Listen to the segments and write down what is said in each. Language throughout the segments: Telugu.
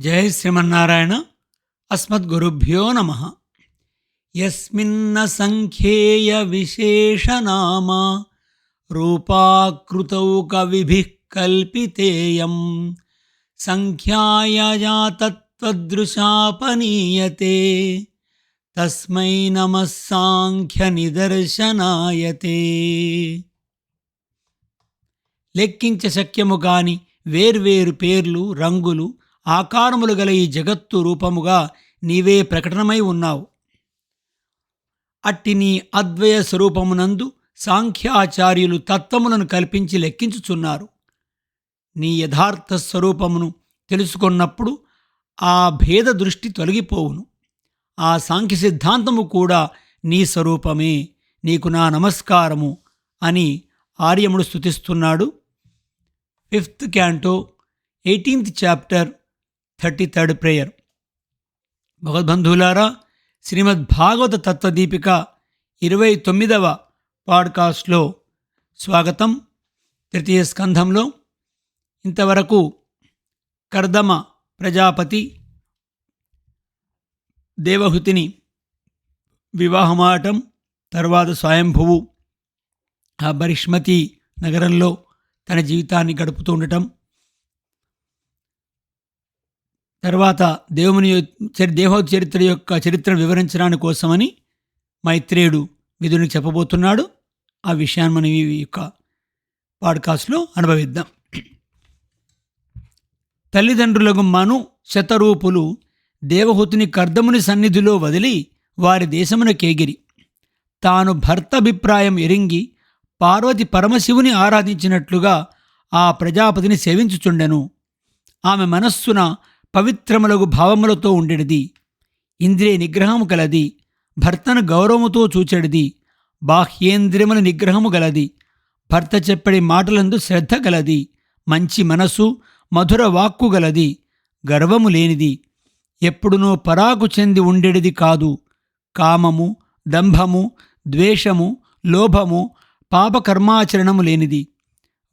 జయ శ్రీమన్నారాయణ. అస్మద్గురుభ్యో నమ. ఎస్మిన్న సంఖ్యేయ విశేషనామా రూపాకృతౌ కవిభి కల్పితేయం. సంఖ్యాయయా తత్వదృశాపనీయతే తస్మై నమః సాంఖ్య నిదర్శనాయతే. లెక్కించ శక్యము కాని వేర్వేరు పేర్లు రంగులు ఆకారములు గల ఈ జగత్తు రూపముగా నీవే ప్రకటనమై ఉన్నావు. అట్టి నీ అద్వయ స్వరూపమునందు సాంఖ్యాచార్యులు తత్వములను కల్పించి లెక్కించుచున్నారు. నీ యథార్థ స్వరూపమును తెలుసుకున్నప్పుడు ఆ భేద దృష్టి తొలగిపోవును. ఆ సాంఖ్య సిద్ధాంతము కూడా నీ స్వరూపమే నీకు నా నమస్కారము అని ఆర్యముడు స్తుతిస్తున్నాడు. Fifth canto eighteenth chapter thirty third prayer. భగవద్బంధువులారా శ్రీమద్ భాగవత తత్వదీపిక ఇరవై తొమ్మిదవ పాడ్కాస్ట్లో స్వాగతం. తృతీయ స్కంధంలో ఇంతవరకు కర్దమ ప్రజాపతి దేవహుతిని వివాహమాటం తర్వాత స్వయంభువు ఆ బరిష్మతి నగరంలో తన జీవితాన్ని గడుపుతూ ఉండటం తర్వాత దేవుని చరి చరిత్ర యొక్క చరిత్ర వివరించడానికి కోసమని మైత్రేయుడు విధునికి చెప్పబోతున్నాడు. ఆ విషయాన్ని మనం ఈ యొక్క పాడ్కాస్ట్లో అనుభవిద్దాం. తల్లిదండ్రులకు మను శతరూపులు దేవహుతుని కర్దముని సన్నిధిలో వదిలి వారి దేశమున కేగిరి. తాను భర్త అభిప్రాయం ఎరింగి పార్వతి పరమశివుని ఆరాధించినట్లుగా ఆ ప్రజాపతిని సేవించుచుండెను. ఆమె మనస్సున పవిత్రములగు భావములతో ఉండేది ఇంద్రియ నిగ్రహము కలది భర్తను గౌరవముతో చూచెడిది. బాహ్యేంద్రియముల నిగ్రహము గలది. భర్త చెప్పడి మాటలందు శ్రద్ధ గలది. మంచి మనసు మధుర వాక్కు గలది. గర్వము లేనిది. ఎప్పుడునో పరాకు చెంది ఉండేది కాదు. కామము దంభము ద్వేషము లోభము పాపకర్మాచరణము లేనిది.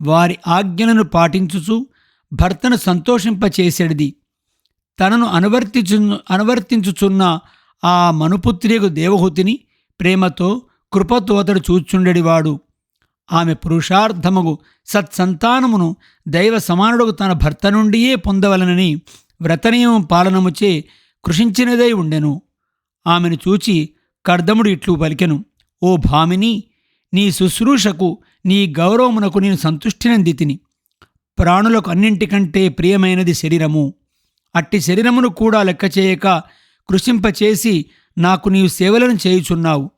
వారి ఆజ్ఞలను పాటించుచు భర్తను సంతోషింపచేసేడిది. తనను అనువర్తించు అనువర్తించుచున్న ఆ మనుపుత్రియకు దేవహుతిని ప్రేమతో కృపతో అతడు చూచుండెడివాడు. ఆమె పురుషార్థముగు సత్సంతానమును దైవ సమానుడుగు తన భర్త నుండియే పొందవలనని వ్రతనియమం పాలనముచే కృషించినదై ఉండెను. ఆమెను చూచి కర్దముడు ఇట్లు పలికెను. ఓ భామిని నీ శుశ్రూషకు నీ గౌరవమునకు నేను సంతుష్టినందితిని ప్రాణులకు అన్నింటికంటే ప్రియమైనది శరీరము. అట్టి శరీరమును కూడా లెక్క చేయక కృషింపచేసి నాకు నీవు సేవలను చేయుచున్నావు.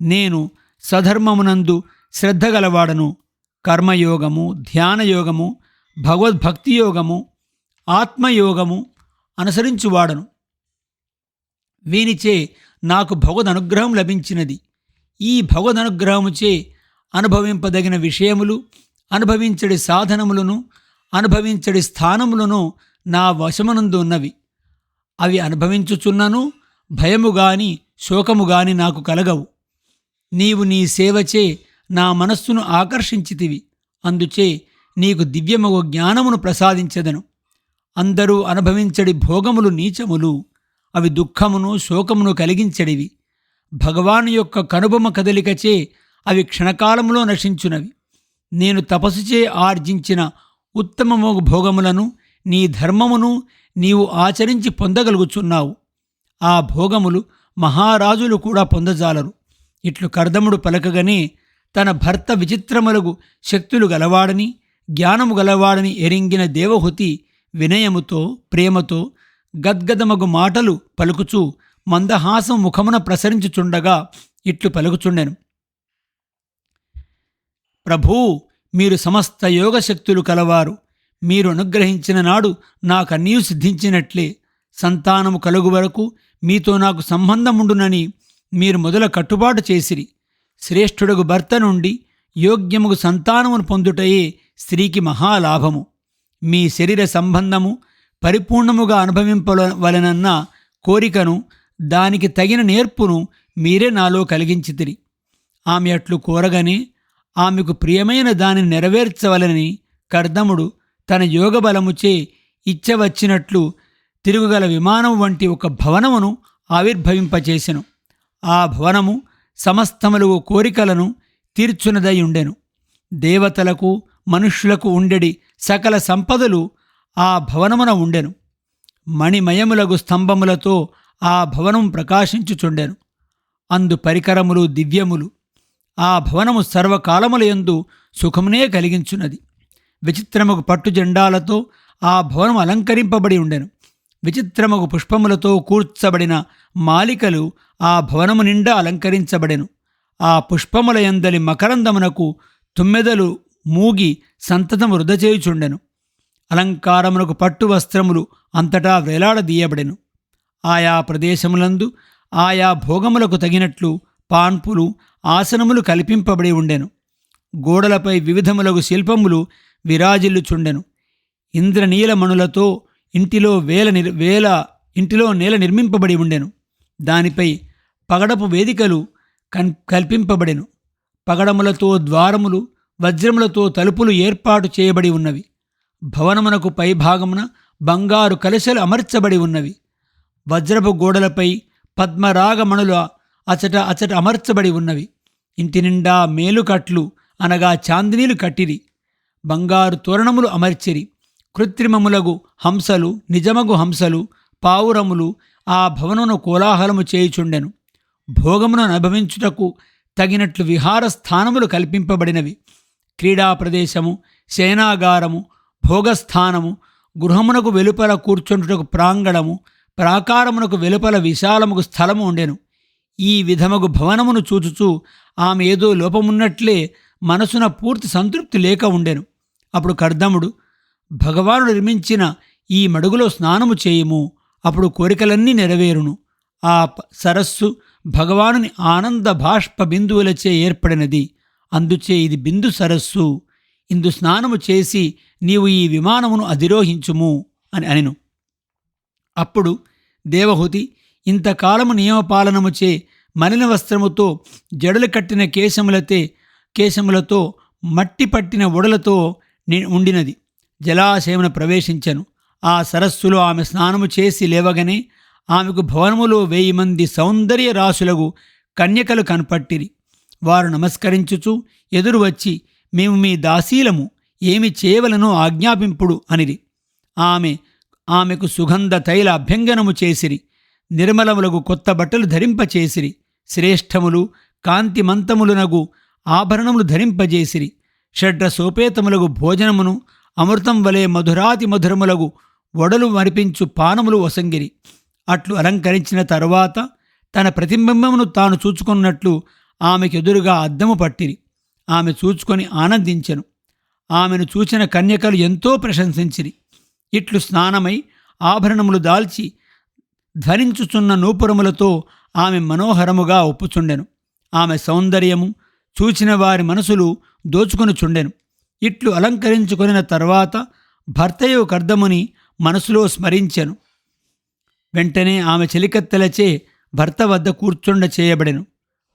నేను సధర్మమునందు శ్రద్ధ గలవాడను. కర్మయోగము ధ్యానయోగము భగవద్భక్తి యోగము ఆత్మయోగము అనుసరించువాడను. వీనిచే నాకు భగవద్ అనుగ్రహం లభించినది. ఈ భగవద్ అనుగ్రహముచే అనుభవింపదగిన విషయములు అనుభవించడి సాధనములను అనుభవించడి స్థానములను నా వశమునందు ఉన్నవి అవి అనుభవించుచున్నను భయము గాని శోకము గాని నాకు కలగవు. నీవు నీ సేవచే నా మనస్సును ఆకర్షించితివి. అందుచే నీకు దివ్యమగు జ్ఞానమును ప్రసాదించెదను. అందరూ అనుభవించడి భోగములు నీచములు. అవి దుఃఖమును శోకమును కలిగించడివి. భగవాను యొక్క కనుబొమ కదలికచే అవి క్షణకాలములో నశించునవి. నేను తపస్సుచే ఆర్జించిన ఉత్తమమోగు భోగములను నీ ధర్మమును నీవు ఆచరించి పొందగలుగుచున్నావు. ఆ భోగములు మహారాజులు కూడా పొందజాలరు. ఇట్లు కర్దముడు పలకగానే తన భర్త విచిత్రములకు శక్తులు గలవాడని జ్ఞానము గలవాడని ఎరింగిన దేవహుతి వినయముతో ప్రేమతో గద్గదమగు మాటలు పలుకుచూ మందహాసం ముఖమున ప్రసరించుచుండగా ఇట్లు పలుకుచుండెను. ప్రభూ మీరు సమస్త యోగశక్తులు కలవారు. మీరు అనుగ్రహించిన నాడు నాకన్నీ సిద్ధించినట్లే. సంతానము కలుగు వరకు మీతో నాకు సంబంధముండునని మీరు మొదల కట్టుబాటు చేసిరి. శ్రేష్ఠుడగు భర్త నుండి యోగ్యముకు సంతానమును పొందుటయే స్త్రీకి మహాలాభము. మీ శరీర సంబంధము పరిపూర్ణముగా అనుభవింపవలనన్న కోరికను దానికి తగిన నేర్పును మీరే నాలో కలిగించితిరి. ఆమె అట్లు కోరగానే ఆమెకు ప్రియమైన దానిని నెరవేర్చవలని కర్దముడు తన యోగబలముచే ఇచ్చవచ్చినట్లు తిరుగుగల విమానం వంటి ఒక భవనమును ఆవిర్భవింపచేసెను. ఆ భవనము సమస్తములు కోరికలను తీర్చునదై ఉండెను దేవతలకు మనుష్యులకు ఉండెడి సకల సంపదలు ఆ భవనమున ఉండెను. మణిమయములగు స్తంభములతో ఆ భవనం ప్రకాశించుచుండెను. అందు పరికరములు దివ్యములు. ఆ భవనము సర్వకాలములయందు సుఖమునే కలిగించున్నది విచిత్రముగు పట్టు జెండాలతో ఆ భవనం అలంకరింపబడి ఉండెను. విచిత్రముగు పుష్పములతో కూర్చబడిన మాలికలు ఆ భవనము నిండా అలంకరించబడెను. ఆ పుష్పముల యందలి మకరందమునకు తుమ్మెదలు మూగి సంతతం వృధచేయుచుండెను అలంకారమునకు పట్టు వస్త్రములు అంతటా వేలాడదీయబడెను ఆయా ప్రదేశములందు ఆయా భోగములకు తగినట్లు పాన్పులు ఆసనములు కల్పింపబడి ఉండెను. గోడలపై వివిధములగు శిల్పములు విరాజిల్లుచుండెను. ఇంద్రనీలమణులతో ఇంటిలో వేల నిర్ వేల ఇంటిలో నేల నిర్మింపబడి ఉండెను. దానిపై పగడపు వేదికలు కన్ కల్పింపబడెను. పగడములతో ద్వారములు వజ్రములతో తలుపులు ఏర్పాటు చేయబడి ఉన్నవి. భవనమునకు పైభాగమున బంగారు కలశలు అమర్చబడి ఉన్నవి. వజ్రపు గోడలపై పద్మరాగమణుల అచట అచట అమర్చబడి ఉన్నవి. ఇంటి నిండా మేలుకట్లు అనగా చాందినీలు కట్టిరి. బంగారు తోరణములు అమర్చిరి. కృత్రిమములగు హంసలు నిజమగు హంసలు పావురములు ఆ భవనమును కోలాహలము చేయుచుండెను. భోగమును అనుభవించుటకు తగినట్లు విహార స్థానములు కల్పింపబడినవి. క్రీడా ప్రదేశము సేనాగారము భోగస్థానము గృహమునకు వెలుపల కూర్చుంటుటకు ప్రాంగణము ప్రాకారమునకు వెలుపల విశాలముకు స్థలము ఉండెను. ఈ విధముగు భవనమును చూచుచూ ఆమె ఏదో లోపమున్నట్లే మనసున పూర్తి సంతృప్తి లేక ఉండెను. అప్పుడు కర్దముడు భగవానుడు నిర్మించిన ఈ మడుగులో స్నానము చేయుము అప్పుడు కోరికలన్నీ నెరవేరును. ఆ సరస్సు భగవానుని ఆనంద బాష్ప బిందువులచే ఏర్పడినది. అందుచే ఇది బిందు సరస్సు. ఇందు స్నానము చేసి నీవు ఈ విమానమును అధిరోహించుము అని అనెను. అప్పుడు దేవహుతి ఇంతకాలము నియమపాలనముచే మలిన వస్త్రముతో జడలు కట్టిన కేశములతే కేశములతో మట్టి పట్టిన ఉడలతో ఉండినది. జలాశయమున ప్రవేశించను. ఆ సరస్సులో ఆమె స్నానము చేసి లేవగనే ఆమెకు భవనములో వెయ్యి మంది సౌందర్య రాశులకు కన్యకలు కనపట్టిరి. వారు నమస్కరించుచు ఎదురు వచ్చి మేము మీ దాసీలము. ఏమి చేయవలనో ఆజ్ఞాపింపుడు అనిరి. ఆమె ఆమెకు సుగంధ తైల అభ్యంగనము చేసిరి. నిర్మలములకు కొత్త బట్టలు ధరింపచేసిరి శ్రేష్టములు కాంతిమంతములునగు ఆభరణములు ధరింపజేసిరి. షడ్ర సోపేతములకు భోజనమును అమృతం వలె మధురాతి మధురములగు వడలు మరిపించు పానములు వసంగిరి. అట్లు అలంకరించిన తరువాత తన ప్రతిబింబమును తాను చూచుకున్నట్లు ఆమెకెదురుగా అద్దము పట్టిరి. ఆమె చూచుకొని ఆనందించెను. ఆమెను చూచిన కన్యకలు ఎంతో ప్రశంసించిరి. ఇట్లు స్నానమై ఆభరణములు దాల్చి ధ్వనించుచున్న నూపురములతో ఆమె మనోహరముగా ఒప్పుచుండెను. ఆమె సౌందర్యము చూచిన వారి మనసులు దోచుకొనుచుండెను ఇట్లు అలంకరించుకొనిన తర్వాత భర్తయు కర్దముని మనసులో స్మరించెను. వెంటనే ఆమె చెలికత్తెలచే భర్త వద్ద కూర్చుండ చేయబడెను.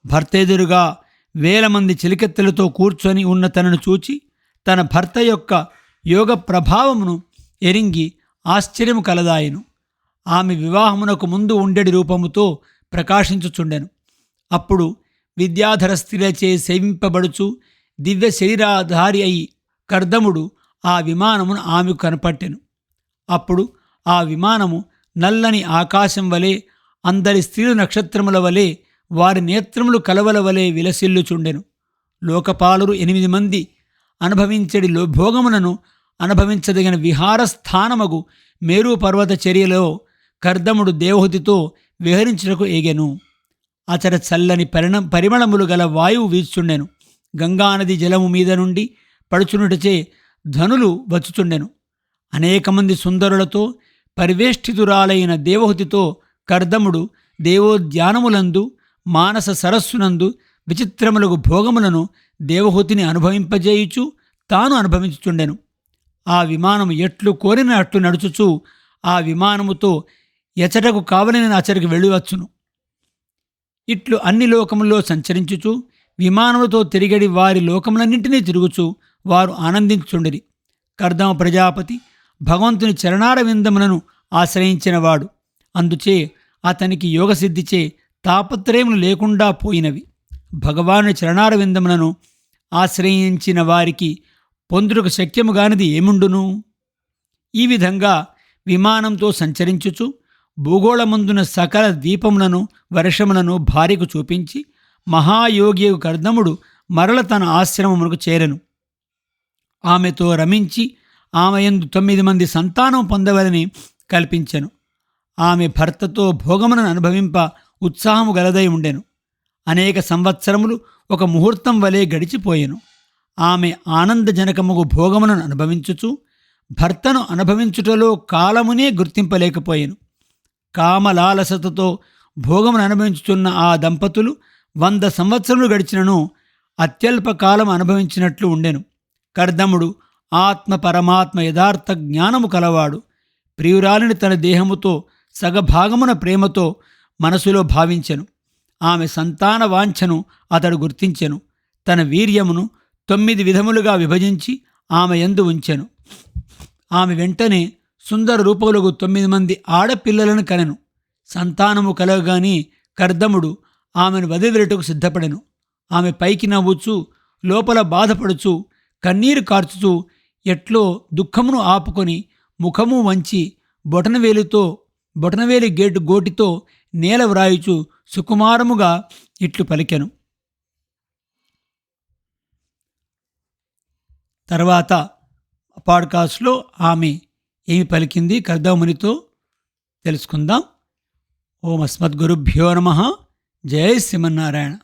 భర్త ఎదురుగా వేల మంది చెలికత్తెలతో కూర్చొని ఉన్న తనను చూచి తన భర్త యొక్క యోగ ప్రభావమును ఎరింగి ఆశ్చర్యము కలదాయెను. ఆమె వివాహమునకు ముందు ఉండెడి రూపముతో ప్రకాశించుచుండెను. అప్పుడు విద్యాధర స్త్రీలచే సేవింపబడుచు దివ్య శరీరాధారి అయి కర్దముడు ఆ విమానమును ఆమెకు కనపట్టెను. అప్పుడు ఆ విమానము నల్లని ఆకాశం వలె అందరి స్త్రీలు నక్షత్రముల వలె వారి నేత్రములు కలవల వలె విలసిల్లుచుండెను. లోకపాలురు ఎనిమిది మంది అనుభవించడి లో భోగములను అనుభవించదగిన విహార స్థానమగు మేరు పర్వత చర్యలో కర్దముడు దేవహుతితో విహరించుటకు ఎగెను అచట చల్లని పరిణ పరిమళములు గల వాయువు వీచుచుండెను. గంగానది జలము మీద నుండి పడుచునుటచే ధనులు వచ్చుచుండెను. అనేక మంది సుందరులతో పరివేష్టితురాలైన దేవహుతితో కర్దముడు దేవోద్యానములందు మానస సరస్సునందు విచిత్రములకు భోగములను దేవహుతిని అనుభవింపజేయుచు తాను అనుభవించుచుండెను. ఆ విమానము ఎట్లు కోరినట్లు నడుచుచు ఆ విమానముతో ఎచటకు కావలని అచరికి వెళ్ళివచ్చును. ఇట్లు అన్ని లోకముల్లో సంచరించుచు విమానములతో తిరిగడి వారి లోకములన్నింటినీ తిరుగుచు వారు ఆనందించుండిరి కర్దమ ప్రజాపతి భగవంతుని చరణార విందములను ఆశ్రయించినవాడు. అందుచే అతనికి యోగసిద్ధిచే తాపత్రయములు లేకుండా పోయినవి. భగవాను చరణార విందములను ఆశ్రయించిన వారికి పొందుటకు శక్యము గానిది ఏముండును? ఈ విధంగా విమానంతో సంచరించుచు భూగోళమందున సకల ద్వీపములను వర్షములను భార్యకు చూపించి మహాయోగి కర్దముడు మరల తన ఆశ్రమమునకు చేరెను. ఆమెతో రమించి ఆమె యందు తొమ్మిది మంది సంతానం పొందవలని కల్పించెను. ఆమె భర్తతో భోగములను అనుభవింప ఉత్సాహము గలదై ఉండెను. అనేక సంవత్సరములు ఒక ముహూర్తం వలె గడిచిపోయెను. ఆమె ఆనందజనకముగు భోగములను అనుభవించుచు భర్తను అనుభవించుటలో కాలమునే గుర్తింపలేకపోయెను. కామలాలసతతో భోగమును అనుభవించుతున్న ఆ దంపతులు వంద సంవత్సరములు గడిచినను అత్యల్ప కాలం అనుభవించినట్లు ఉండెను. కర్దముడు ఆత్మ పరమాత్మ యథార్థ జ్ఞానము కలవాడు. ప్రియురాలిని తన దేహముతో సగభాగమున ప్రేమతో మనసులో భావించెను. ఆమె సంతాన వాంఛను అతడు గుర్తించెను. తన వీర్యమును తొమ్మిది విధములుగా విభజించి ఆమె యందు ఉంచెను. ఆమె వెంటనే సుందర రూపములకు తొమ్మిది మంది ఆడపిల్లలను కనెను. సంతానము కలగగాని కర్దముడు ఆమెను వదిలివెరటకు సిద్ధపడెను. ఆమె పైకి నవ్వుచు లోపల బాధపడుచు కన్నీరు కార్చుచూ ఎట్లో దుఃఖమును ఆపుకొని ముఖము వంచి బొటనవేలితో బొటనవేలి గేటు గోటితో నేల వ్రాయుచు సుకుమారముగా ఇట్లు పలికెను. తర్వాత పాడ్కాస్ట్లో ఆమె ఏమి పలికింది కర్దమునితో తెలుసుకుందాం. ఓం అస్మద్గురుభ్యో నమ. జయ శ్రీమన్నారాయణ.